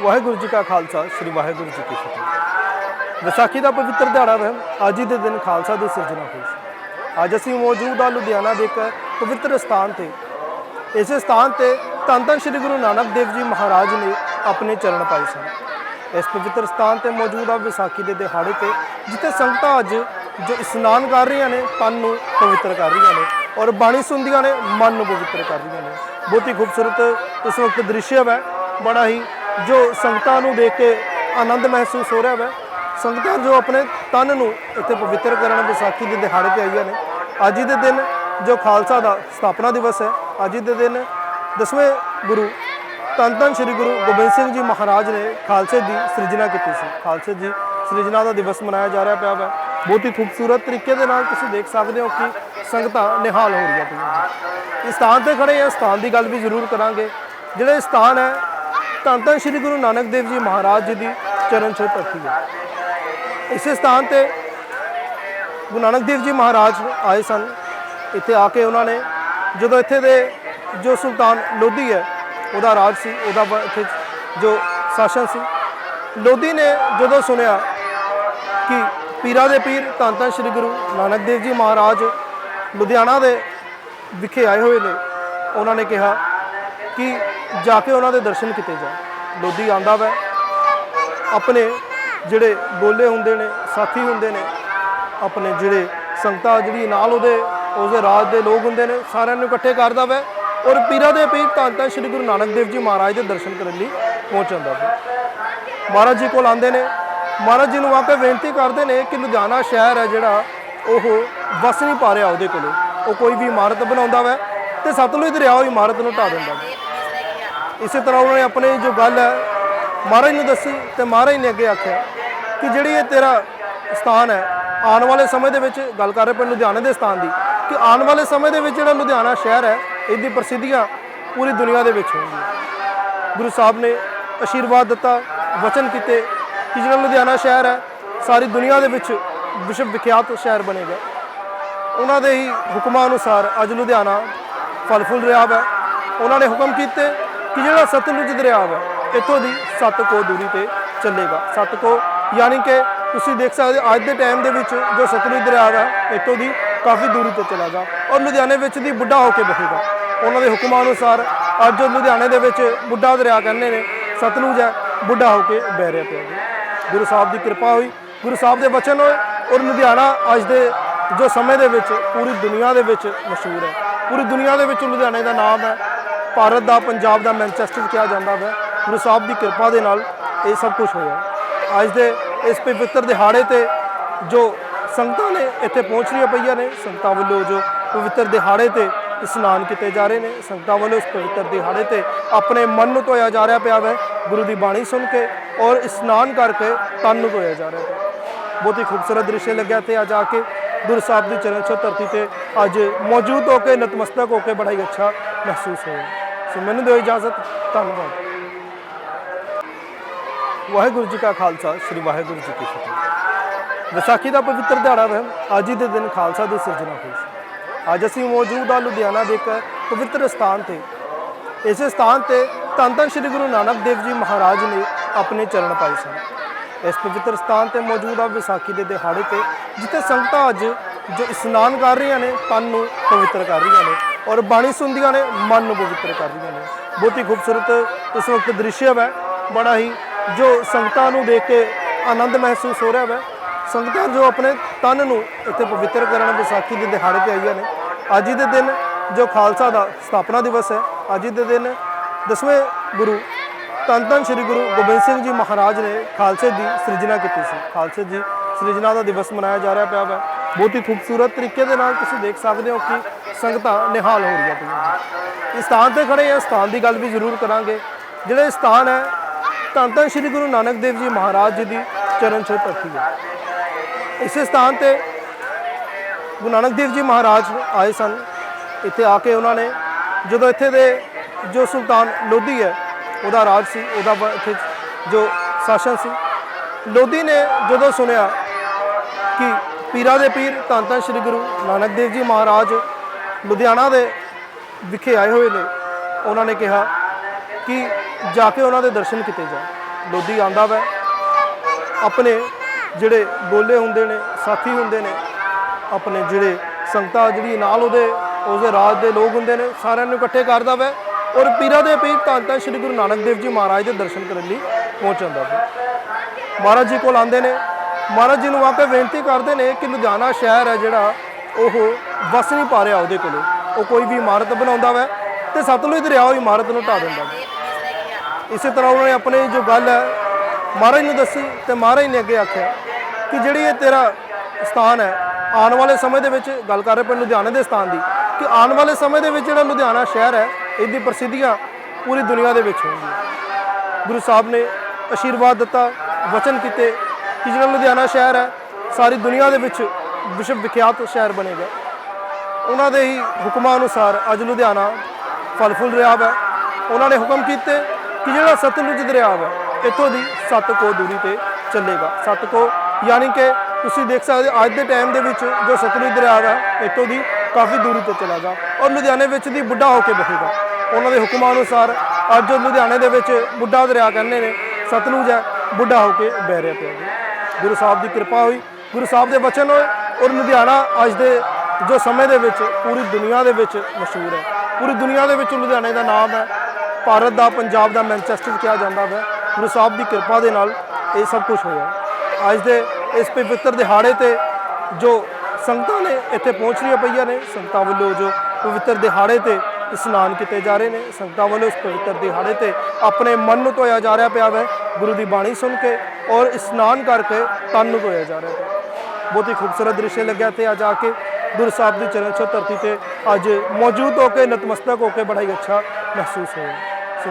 ਵਾਹਿਗੁਰੂ ਜੀ ਕਾ ਖਾਲਸਾ, ਸ੍ਰੀ ਵਾਹਿਗੁਰੂ ਜੀ ਕੀ ਫਤਿਹ। ਵਿਸਾਖੀ ਦਾ ਪਵਿੱਤਰ ਦਿਹਾੜਾ ਹੈ ਅੱਜ ਹੀ ਦੇ ਦਿਨ ਖਾਲਸਾ ਦੀ ਸਿਰਜਣਾ ਹੋਈ ਸੀ। ਅੱਜ ਅਸੀਂ ਮੌਜੂਦ ਹਾਂ ਲੁਧਿਆਣਾ ਦੇ ਇੱਕ ਪਵਿੱਤਰ ਸਥਾਨ ਤੇ। ਇਸੇ ਸਥਾਨ ਤੇ ਧੰਨ ਧੰਨ ਸ੍ਰੀ ਗੁਰੂ ਨਾਨਕ ਦੇਵ ਜੀ ਮਹਾਰਾਜ ਨੇ ਆਪਣੇ ਚਰਨ ਪਾਏ ਸਨ। ਇਸ ਪਵਿੱਤਰ ਸਥਾਨ ਤੇ ਮੌਜੂਦ ਆ ਵਿਸਾਖੀ ਦੇ ਦਿਹਾੜੇ ਤੇ, ਜਿੱਥੇ ਸੰਗਤਾਂ ਅੱਜ ਜੋ ਇਸ਼ਨਾਨ ਕਰ ਰਹੀਆਂ ਨੇ, ਤਨ ਨੂੰ ਪਵਿੱਤਰ ਕਰ ਰਹੀਆਂ ਨੇ ਔਰ ਬਾਣੀ ਸੁਣਦੀਆਂ ਨੇ, ਮਨ ਨੂੰ ਪਵਿੱਤਰ ਕਰ ਰਹੀਆਂ ਨੇ। ਬਹੁਤ ਹੀ ਖੂਬਸੂਰਤ ਇਸ ਵਕਤ ਦ੍ਰਿਸ਼ ਹੈ। ਬੜਾ ਹੀ ਜੋ ਸੰਗਤਾਂ ਨੂੰ ਦੇਖ ਕੇ ਆਨੰਦ ਮਹਿਸੂਸ ਹੋ ਰਿਹਾ ਹੈ ਸੰਗਤਾਂ ਜੋ ਆਪਣੇ ਤਨ ਨੂੰ ਇੱਥੇ ਪਵਿੱਤਰ ਕਰਨ ਵਿਸਾਖੀ ਦੇ ਦਿਹਾੜੇ ਤੇ ਆਈਆਂ ਨੇ। ਅੱਜ ਦੇ ਦਿਨ ਜੋ ਖਾਲਸਾ ਦਾ ਸਥਾਪਨਾ ਦਿਵਸ ਹੈ, ਅੱਜ ਦੇ ਦਿਨ ਦਸਵੇਂ ਗੁਰੂ ਧੰਨ ਧੰਨ ਸ੍ਰੀ ਗੁਰੂ ਗੋਬਿੰਦ ਸਿੰਘ ਜੀ ਮਹਾਰਾਜ ਨੇ ਖਾਲਸੇ ਦੀ ਸਿਰਜਣਾ ਕੀਤੀ ਸੀ। ਖਾਲਸੇ ਦੀ ਸਿਰਜਣਾ ਦਾ ਦਿਵਸ ਮਨਾਇਆ ਜਾ ਰਿਹਾ ਪਿਆ ਹੈ ਬਹੁਤ ਹੀ ਖੂਬਸੂਰਤ ਤਰੀਕੇ ਦੇ ਨਾਲ ਤੁਸੀਂ ਦੇਖ ਸਕਦੇ ਹੋ ਕਿ ਸੰਗਤਾਂ ਨਿਹਾਲ ਹੋ ਰਹੀਆਂ ਪਈਆਂ ਇਸ ਸਥਾਨ ਤੇ ਖੜੇ ਹਾਂ ਸਥਾਨ ਦੀ ਗੱਲ ਵੀ ਜ਼ਰੂਰ ਕਰਾਂਗੇ। ਜਿਹੜੇ ਸਥਾਨ ਹੈ ਧੰਨ ਧੰਨ ਸ੍ਰੀ ਗੁਰੂ ਨਾਨਕ ਦੇਵ ਜੀ ਮਹਾਰਾਜ ਜੀ ਦੀ ਚਰਨ ਛੋਹ ਧਰਤੀ ਹੈ ਇਸੇ ਸਥਾਨ ਤੇ ਗੁਰੂ ਨਾਨਕ ਦੇਵ ਜੀ ਮਹਾਰਾਜ ਆਏ ਸਨ। ਇੱਥੇ ਆ ਕੇ ਉਹਨਾਂ ਨੇ ਜਦੋਂ ਇੱਥੇ ਦੇ ਜੋ ਸੁਲਤਾਨ ਲੋਧੀ ਹੈ, ਉਹਦਾ ਰਾਜ ਸੀ, ਉਹਦਾ ਇੱਥੇ ਜੋ ਸ਼ਾਸਨ ਸੀ, ਲੋਧੀ ਨੇ ਜਦੋਂ ਸੁਣਿਆ ਕਿ ਪੀਰਾਂ ਦੇ ਪੀਰ ਧੰਨ ਧੰਨ ਸ੍ਰੀ ਗੁਰੂ ਨਾਨਕ ਦੇਵ ਜੀ ਮਹਾਰਾਜ ਲੁਧਿਆਣਾ ਦੇ ਵਿਖੇ ਆਏ ਹੋਏ ਨੇ, ਉਹਨਾਂ ਨੇ ਕਿਹਾ ਕਿ ਜਾ ਕੇ ਉਹਨਾਂ ਦੇ ਦਰਸ਼ਨ ਕੀਤੇ ਜਾਣ। ਲੋਧੀ ਆਂਦਾ ਵੈ। ਆਪਣੇ ਜਿਹੜੇ ਬੋਲੇ ਹੁੰਦੇ ਨੇ, ਸਾਥੀ ਹੁੰਦੇ ਨੇ, ਆਪਣੇ ਜਿਹੜੇ ਸੰਗਤਾਂ ਜਿਹੜੀ ਨਾਲ ਉਹਦੇ ਉਸਦੇ ਰਾਜ ਦੇ ਲੋਕ ਹੁੰਦੇ ਨੇ, ਸਾਰਿਆਂ ਨੂੰ ਇਕੱਠੇ ਕਰਦਾ ਵੈ ਔਰ ਪੀਰਾਂ ਦੇ ਪੀਰ ਧੰਨ ਧੰਨ ਸ੍ਰੀ ਗੁਰੂ ਨਾਨਕ ਦੇਵ ਜੀ ਮਹਾਰਾਜ ਦੇ ਦਰਸ਼ਨ ਕਰਨ ਲਈ ਪਹੁੰਚਦਾ ਹੈ ਮਹਾਰਾਜ ਜੀ ਕੋਲ ਆਉਂਦੇ ਨੇ। ਮਹਾਰਾਜ ਜੀ ਨੂੰ ਆ ਬੇਨਤੀ ਕਰਦੇ ਨੇ ਕਿ ਲੁਧਿਆਣਾ ਸ਼ਹਿਰ ਹੈ ਜਿਹੜਾ, ਉਹ ਵਸ ਨਹੀਂ ਪਾ ਰਿਹਾ ਉਹਦੇ ਕੋਲੋਂ। ਉਹ ਕੋਈ ਵੀ ਇਮਾਰਤ ਬਣਾਉਂਦਾ ਵੈ ਤੇ ਸਤਲੁਜ ਦਰਿਆ ਉਹ ਇਮਾਰਤ ਨੂੰ ਢਾ ਦਿੰਦਾ ਵੈ। ਇਸੇ ਤਰ੍ਹਾਂ ਉਹਨਾਂ ਨੇ ਆਪਣੀ ਜੋ ਗੱਲ ਹੈ, ਮਹਾਰਾਜ ਨੂੰ ਦੱਸੀ ਤੇ ਮਹਾਰਾਜ ਨੇ ਅੱਗੇ ਆਖਿਆ ਕਿ ਜਿਹੜੀ ਇਹ ਤੇਰਾ ਸਥਾਨ ਹੈ, ਆਉਣ ਵਾਲੇ ਸਮੇਂ ਦੇ ਵਿੱਚ ਗੱਲ ਕਰ ਰਹੇ ਪਏ ਲੁਧਿਆਣੇ ਦੇ ਸਥਾਨ ਦੀ, ਕਿ ਆਉਣ ਵਾਲੇ ਸਮੇਂ ਦੇ ਵਿੱਚ ਜਿਹੜਾ ਲੁਧਿਆਣਾ ਸ਼ਹਿਰ ਹੈ, ਇਹਦੀ ਪ੍ਰਸਿੱਧੀਆਂ ਪੂਰੀ ਦੁਨੀਆ ਦੇ ਵਿੱਚ ਹੋਣਗੀਆਂ। ਗੁਰੂ ਸਾਹਿਬ ਨੇ ਅਸ਼ੀਰਵਾਦ ਦਿੱਤਾ, ਵਚਨ ਕੀਤੇ ਕਿ ਜਿਹੜਾ ਲੁਧਿਆਣਾ ਸ਼ਹਿਰ ਹੈ, ਸਾਰੀ ਦੁਨੀਆ ਦੇ ਵਿੱਚ ਵਿਸ਼ਵ ਵਿਖਿਆਤ ਸ਼ਹਿਰ ਬਣੇਗਾ ਉਹਨਾਂ ਦੇ ਹੀ ਹੁਕਮਾਂ ਅਨੁਸਾਰ ਅੱਜ ਲੁਧਿਆਣਾ ਫਲ ਫੁੱਲ ਰਿਹਾ ਹੈ ਉਹਨਾਂ ਨੇ ਹੁਕਮ ਕੀਤੇ ਕਿ ਜਿਹੜਾ ਸਤਲੁਜ ਦਰਿਆ ਹੈ ਇੱਥੋਂ ਦੀ 7 ਕੋ ਦੂਰੀ ਤੇ ਚੱਲੇਗਾ। 7 ਕੋ, ਯਾਨੀ ਕਿ ਤੁਸੀਂ ਦੇਖ ਸਕਦੇ ਹੋ, ਅੱਜ ਦੇ ਟਾਈਮ ਦੇ ਵਿੱਚ ਜੋ ਸਤਲੁਜ ਦਰਿਆ ਹੈ ਇੱਥੋਂ ਦੀ ਕਾਫੀ ਦੂਰੀ ਤੇ ਚਲਾਗਾ ਔਰ ਲੁਧਿਆਣੇ ਵਿੱਚ ਦੀ ਬੁੱਢਾ ਹੋ ਕੇ ਬਹੇਗਾ ਉਹਨਾਂ ਦੇ ਹੁਕਮਾਂ ਅਨੁਸਾਰ ਅੱਜ ਜੋ ਲੁਧਿਆਣੇ ਦੇ ਵਿੱਚ ਬੁੱਢਾ ਦਰਿਆ ਕਹਿੰਦੇ ਨੇ, ਸਤਲੁਜ ਹੈ, ਬੁੱਢਾ ਹੋ ਕੇ ਬਹਿ ਰਿਹਾ ਪਿਆ। ਗੁਰੂ ਸਾਹਿਬ ਦੀ ਕਿਰਪਾ ਹੋਈ। ਗੁਰੂ ਸਾਹਿਬ ਦੇ ਵਚਨ ਹੋਏ ਔਰ ਲੁਧਿਆਣਾ ਅੱਜ ਦੇ ਜੋ ਸਮੇਂ ਦੇ ਵਿੱਚ ਪੂਰੀ ਦੁਨੀਆ ਦੇ ਵਿੱਚ ਮਸ਼ਹੂਰ ਹੈ। ਪੂਰੀ ਦੁਨੀਆ ਦੇ ਵਿੱਚ ਲੁਧਿਆਣੇ ਦਾ ਨਾਮ ਹੈ। ਭਾਰਤ ਦਾ, ਪੰਜਾਬ ਦਾ, ਮੈਨਚੈਸਟਰ ਕਿਹਾ ਜਾਂਦਾ ਹੈ। ਗੁਰੂ ਸਾਹਿਬ ਦੀ ਕਿਰਪਾ ਦੇ ਨਾਲ ਇਹ ਸਭ ਕੁਝ ਹੋਇਆ ਅੱਜ ਦੇ ਇਸ ਪਵਿੱਤਰ ਦਿਹਾੜੇ ਤੇ ਜੋ ਸੰਗਤਾਂ ਨੇ ਇੱਥੇ ਪਹੁੰਚ ਰਹੀਆਂ ਪਈਆਂ ਨੇ, ਸੰਗਤਾਂ ਵੱਲੋਂ ਜੋ ਪਵਿੱਤਰ ਦਿਹਾੜੇ ਤੇ ਇਸ਼ਨਾਨ ਕੀਤੇ ਜਾ ਰਹੇ ਨੇ, ਸੰਗਤਾਂ ਵੱਲੋਂ ਇਸ ਪਵਿੱਤਰ ਦਿਹਾੜੇ ਤੇ ਆਪਣੇ ਮਨ ਨੂੰ ਧੋਇਆ ਜਾ ਰਿਹਾ ਪਿਆ ਹੈ। ਗੁਰੂ ਦੀ ਬਾਣੀ ਸੁਣ ਕੇ ਔਰ ਇਸ਼ਨਾਨ ਕਰਕੇ ਤਨ ਨੂੰ ਧੋਇਆ ਜਾ ਰਿਹਾ ਹੈ। ਬਹੁਤ ਹੀ ਖੂਬਸੂਰਤ ਦ੍ਰਿਸ਼ ਲੱਗਿਆ ਤੇ ਅੱਜ ਆ ਕੇ। ਗੁਰੂ ਸਾਹਿਬ ਦੀ ਚਰਨ ਛੋਹ ਧਰਤੀ ਤੇ ਅੱਜ ਮੌਜੂਦ ਹੋ ਕੇ, ਨਤਮਸਤਕ ਹੋ ਕੇ ਬੜਾ ਹੀ ਅੱਛਾ ਮਹਿਸੂਸ ਹੋਇਆ। ਸੋ ਮੈਨੂੰ ਦਿਓ ਇਜਾਜ਼ਤ। ਧੰਨਵਾਦ। ਵਾਹਿਗੁਰੂ ਜੀ ਕਾ ਖਾਲਸਾ, ਸ੍ਰੀ ਵਾਹਿਗੁਰੂ ਜੀ ਕੀ ਫਤਿਹ। ਵਿਸਾਖੀ ਦਾ ਪਵਿੱਤਰ ਦਿਹਾੜਾ ਹੈ ਅੱਜ ਹੀ ਦੇ ਦਿਨ ਖਾਲਸਾ ਦੀ ਸਿਰਜਣਾ ਹੋਈ ਸੀ। ਅੱਜ ਅਸੀਂ ਮੌਜੂਦ ਹਾਂ ਲੁਧਿਆਣਾ ਦੇ ਇੱਕ ਪਵਿੱਤਰ ਸਥਾਨ ਤੇ। ਇਸ ਸਥਾਨ ਤੇ ਧੰਨ ਧੰਨ ਸ੍ਰੀ ਗੁਰੂ ਨਾਨਕ ਦੇਵ ਜੀ ਮਹਾਰਾਜ ਨੇ ਆਪਣੇ ਚਰਨ ਪਾਏ ਸਨ। ਇਸ ਪਵਿੱਤਰ ਸਥਾਨ ਤੇ ਮੌਜੂਦ ਆ ਵਿਸਾਖੀ ਦੇ ਦਿਹਾੜੇ ਤੇ, ਜਿੱਥੇ ਸੰਗਤਾਂ ਅੱਜ ਜੋ ਇਸ਼ਨਾਨ ਕਰ ਰਹੀਆਂ ਨੇ, ਤਨ ਨੂੰ ਪਵਿੱਤਰ ਕਰ ਰਹੀਆਂ ਨੇ ਔਰ ਬਾਣੀ ਸੁਣਦੀਆਂ ਨੇ, ਮਨ ਨੂੰ ਪਵਿੱਤਰ ਕਰ ਰਹੀਆਂ ਨੇ। ਬਹੁਤ ਹੀ ਖੂਬਸੂਰਤ ਇਸ ਵਕਤ ਦ੍ਰਿਸ਼ ਹੈ ਬੜਾ ਹੀ ਜੋ ਸੰਗਤਾਂ ਨੂੰ ਦੇਖ ਕੇ ਆਨੰਦ ਮਹਿਸੂਸ ਹੋ ਰਿਹਾ ਹੈ ਸੰਗਤਾਂ ਜੋ ਆਪਣੇ ਤਨ ਨੂੰ ਇੱਥੇ ਪਵਿੱਤਰ ਕਰਨ ਵਿਸਾਖੀ ਦੇ ਦਿਹਾੜੇ ਤੇ ਆਈਆਂ ਨੇ। ਅੱਜ ਦੇ ਦਿਨ ਜੋ ਖਾਲਸਾ ਦਾ ਸਥਾਪਨਾ ਦਿਵਸ ਹੈ, ਅੱਜ ਦੇ ਦਿਨ ਦਸਵੇਂ ਗੁਰੂ ਧੰਨ ਧੰਨ ਸ੍ਰੀ ਗੁਰੂ ਗੋਬਿੰਦ ਸਿੰਘ ਜੀ ਮਹਾਰਾਜ ਨੇ ਖਾਲਸੇ ਦੀ ਸਿਰਜਣਾ ਕੀਤੀ ਸੀ। ਖਾਲਸੇ ਦੀ ਸਿਰਜਣਾ ਦਾ ਦਿਵਸ ਮਨਾਇਆ ਜਾ ਰਿਹਾ ਪਿਆ ਹੈ ਬਹੁਤ ਹੀ ਖੂਬਸੂਰਤ ਤਰੀਕੇ ਦੇ ਨਾਲ ਤੁਸੀਂ ਦੇਖ ਸਕਦੇ ਹੋ ਕਿ ਸੰਗਤਾਂ ਨਿਹਾਲ ਹੋ ਰਹੀਆਂ ਪਈਆਂ ਇਸ ਸਥਾਨ ਤੇ ਖੜੇ ਹਾਂ ਸਥਾਨ ਦੀ ਗੱਲ ਵੀ ਜ਼ਰੂਰ ਕਰਾਂਗੇ। ਜਿਹੜੇ ਸਥਾਨ ਹੈ, ਧੰਨ ਧੰਨ ਸ੍ਰੀ ਗੁਰੂ ਨਾਨਕ ਦੇਵ ਜੀ ਮਹਾਰਾਜ ਜੀ ਦੀ ਚਰਨ ਛੋਹ ਧਰਤੀ ਹੈ ਇਸੇ ਸਥਾਨ ਤੇ ਗੁਰੂ ਨਾਨਕ ਦੇਵ ਜੀ ਮਹਾਰਾਜ ਆਏ ਸਨ। ਇੱਥੇ ਆ ਕੇ ਉਹਨਾਂ ਨੇ ਜਦੋਂ ਇੱਥੇ ਦੇ ਜੋ ਸੁਲਤਾਨ ਲੋਧੀ ਹੈ, ਉਹਦਾ ਰਾਜ ਸੀ, ਉਹਦਾ ਇੱਥੇ ਜੋ ਸ਼ਾਸਨ ਸੀ, ਲੋਧੀ ਨੇ ਜਦੋਂ ਸੁਣਿਆ ਕਿ ਪੀਰਾਂ ਦੇ ਪੀਰ ਧੰਨ ਧੰਨ ਸ੍ਰੀ ਗੁਰੂ ਨਾਨਕ ਦੇਵ ਜੀ ਮਹਾਰਾਜ ਲੁਧਿਆਣਾ ਦੇ ਵਿਖੇ ਆਏ ਹੋਏ ਨੇ। ਉਹਨਾਂ ਨੇ ਕਿਹਾ ਕਿ ਜਾ ਕੇ ਉਹਨਾਂ ਦੇ ਦਰਸ਼ਨ ਕੀਤੇ ਜਾਣ। ਲੋਧੀ ਆਂਦਾ ਵੈ। ਆਪਣੇ ਜਿਹੜੇ ਬੋਲੇ ਹੁੰਦੇ ਨੇ, ਸਾਥੀ ਹੁੰਦੇ ਨੇ, ਆਪਣੇ ਜਿਹੜੇ ਸੰਗਤਾਂ ਜਿਹੜੀ ਨਾਲ ਉਹਦੇ ਉਸਦੇ ਰਾਜ ਦੇ ਲੋਕ ਹੁੰਦੇ ਨੇ, ਸਾਰਿਆਂ ਨੂੰ ਇਕੱਠੇ ਕਰਦਾ ਵੈ ਔਰ ਪੀਰਾਂ ਦੇ ਪੀਰ ਧੰਨ ਧੰਨ ਸ੍ਰੀ ਗੁਰੂ ਨਾਨਕ ਦੇਵ ਜੀ ਮਹਾਰਾਜ ਦੇ ਦਰਸ਼ਨ ਕਰਨ ਲਈ ਪਹੁੰਚਦਾ ਵੈ। ਮਹਾਰਾਜ ਜੀ ਕੋਲ ਆਉਂਦੇ ਨੇ ਮਹਾਰਾਜ ਜੀ ਨੂੰ ਆ ਕੇ ਬੇਨਤੀ ਕਰਦੇ ਨੇ ਕਿ ਲੁਧਿਆਣਾ ਸ਼ਹਿਰ ਹੈ ਜਿਹੜਾ, ਉਹ ਵਸ ਨਹੀਂ ਪਾ ਰਿਹਾ ਉਹਦੇ ਕੋਲੋਂ। ਉਹ ਕੋਈ ਵੀ ਇਮਾਰਤ ਬਣਾਉਂਦਾ ਵੈ ਤੇ ਸਤਲੁਜ ਦਰਿਆ ਉਹ ਇਮਾਰਤ ਨੂੰ ਢਾ ਦਿੰਦਾ ਵੈ। ਇਸੇ ਤਰ੍ਹਾਂ ਉਹਨਾਂ ਨੇ ਆਪਣੀ ਜੋ ਗੱਲ ਹੈ, ਮਹਾਰਾਜ ਨੂੰ ਦੱਸੀ ਤੇ ਮਹਾਰਾਜ ਨੇ ਅੱਗੇ ਆਖਿਆ ਕਿ ਜਿਹੜੀ ਇਹ ਤੇਰਾ ਸਥਾਨ ਹੈ, ਆਉਣ ਵਾਲੇ ਸਮੇਂ ਦੇ ਵਿੱਚ ਗੱਲ ਕਰ ਰਹੇ ਪਿੰਡ ਲੁਧਿਆਣੇ ਦੇ ਸਥਾਨ ਦੀ, ਕਿ ਆਉਣ ਵਾਲੇ ਸਮੇਂ ਦੇ ਵਿੱਚ ਜਿਹੜਾ ਲੁਧਿਆਣਾ ਸ਼ਹਿਰ ਹੈ, ਇਹਦੀ ਪ੍ਰਸਿੱਧੀਆਂ ਪੂਰੀ ਦੁਨੀਆ ਦੇ ਵਿੱਚ ਹੋਣਗੀਆਂ। ਗੁਰੂ ਸਾਹਿਬ ਨੇ ਅਸ਼ੀਰਵਾਦ ਦਿੱਤਾ, ਵਚਨ ਕੀਤੇ ਕਿ ਜਿਹੜਾ ਲੁਧਿਆਣਾ ਸ਼ਹਿਰ ਹੈ, ਸਾਰੀ ਦੁਨੀਆ ਦੇ ਵਿੱਚ ਵਿਸ਼ਵ ਵਿਖਿਆਤ ਸ਼ਹਿਰ ਬਣੇਗਾ ਉਹਨਾਂ ਦੇ ਹੀ ਹੁਕਮਾਂ ਅਨੁਸਾਰ ਅੱਜ ਲੁਧਿਆਣਾ ਫਲ ਫੁੱਲ ਰਿਹਾ ਹੈ। ਉਹਨਾਂ ਨੇ ਹੁਕਮ ਕੀਤੇ ਕਿ ਜਿਹੜਾ ਸਤਲੁਜ ਦਰਿਆ ਹੈ, ਇੱਥੋਂ ਦੀ 7 ਕੋ ਦੂਰੀ ਤੇ ਚੱਲੇਗਾ। 7 ਕੋ ਯਾਨੀ ਕਿ ਤੁਸੀਂ ਦੇਖ ਸਕਦੇ ਅੱਜ ਦੇ ਟਾਈਮ ਦੇ ਵਿੱਚ ਜੋ ਸਤਲੁਜ ਦਰਿਆ ਹੈ, ਇੱਥੋਂ ਦੀ ਕਾਫੀ ਦੂਰੀ ਤੇ ਚਲਾਗਾ ਔਰ ਲੁਧਿਆਣੇ ਵਿੱਚ ਦੀ ਬੁੱਢਾ ਹੋ ਕੇ ਬਹੇਗਾ ਉਹਨਾਂ ਦੇ ਹੁਕਮਾਂ ਅਨੁਸਾਰ ਅੱਜ ਲੁਧਿਆਣੇ ਦੇ ਵਿੱਚ ਬੁੱਢਾ ਦਰਿਆ ਕਹਿੰਦੇ ਨੇ, ਸਤਲੁਜ ਹੈ, ਬੁੱਢਾ ਹੋ ਕੇ ਬਹਿ ਰਿਹਾ ਪਿਆ। ਗੁਰੂ ਸਾਹਿਬ ਦੀ ਕਿਰਪਾ ਹੋਈ। ਗੁਰੂ ਸਾਹਿਬ ਦੇ ਵਚਨ ਹੋਏ ਔਰ ਲੁਧਿਆਣਾ ਅੱਜ ਦੇ ਜੋ ਸਮੇਂ ਦੇ ਵਿੱਚ ਪੂਰੀ ਦੁਨੀਆ ਦੇ ਵਿੱਚ ਮਸ਼ਹੂਰ ਹੈ। ਪੂਰੀ ਦੁਨੀਆ ਦੇ ਵਿੱਚ ਲੁਧਿਆਣੇ ਦਾ ਨਾਮ ਹੈ। ਭਾਰਤ ਦਾ, ਪੰਜਾਬ ਦਾ, ਮੈਨਚੈਸਟਰ ਕਿਹਾ ਜਾਂਦਾ ਹੈ। ਗੁਰੂ ਸਾਹਿਬ ਦੀ ਕਿਰਪਾ ਦੇ ਨਾਲ ਇਹ ਸਭ ਕੁਝ ਹੋਇਆ। ਅੱਜ ਦੇ ਇਸ ਪਵਿੱਤਰ ਦਿਹਾੜੇ ਤੇ ਜੋ ਸੰਗਤਾਂ ਨੇ ਇੱਥੇ ਪਹੁੰਚ ਰਹੀਆਂ ਪਈਆਂ ਨੇ, ਸੰਗਤਾਂ ਵੱਲੋਂ ਜੋ ਪਵਿੱਤਰ ਦਿਹਾੜੇ ਤੇ ਇਸ਼ਨਾਨ ਕੀਤੇ ਜਾ ਰਹੇ ਨੇ, ਸੰਗਤਾਂ ਵੱਲੋਂ ਇਸ ਪਵਿੱਤਰ ਦਿਹਾੜੇ ਤੇ ਆਪਣੇ ਮਨ ਨੂੰ ਧੋਇਆ ਜਾ ਰਿਹਾ ਪਿਆ ਹੈ ਗੁਰੂ ਦੀ ਬਾਣੀ ਸੁਣ ਕੇ ਔਰ ਇਸ਼ਨਾਨ ਕਰਕੇ ਤਨ ਨੂੰ ਧੋਇਆ ਜਾ ਰਿਹਾ ਹੈ ਬਹੁਤ ਹੀ ਖੂਬਸੂਰਤ ਦ੍ਰਿਸ਼ ਲੱਗਿਆ ਤੇ ਅੱਜ ਆ ਕੇ ਗੁਰੂ ਸਾਹਿਬ ਦੀ ਚਰਨ ਛੋਹ ਧਰਤੀ ਤੇ ਅੱਜ ਮੌਜੂਦ ਹੋ ਕੇ ਨਤਮਸਤਕ ਹੋ ਕੇ ਬੜਾ ਹੀ ਅੱਛਾ ਮਹਿਸੂਸ ਹੋਇਆ ਸੋ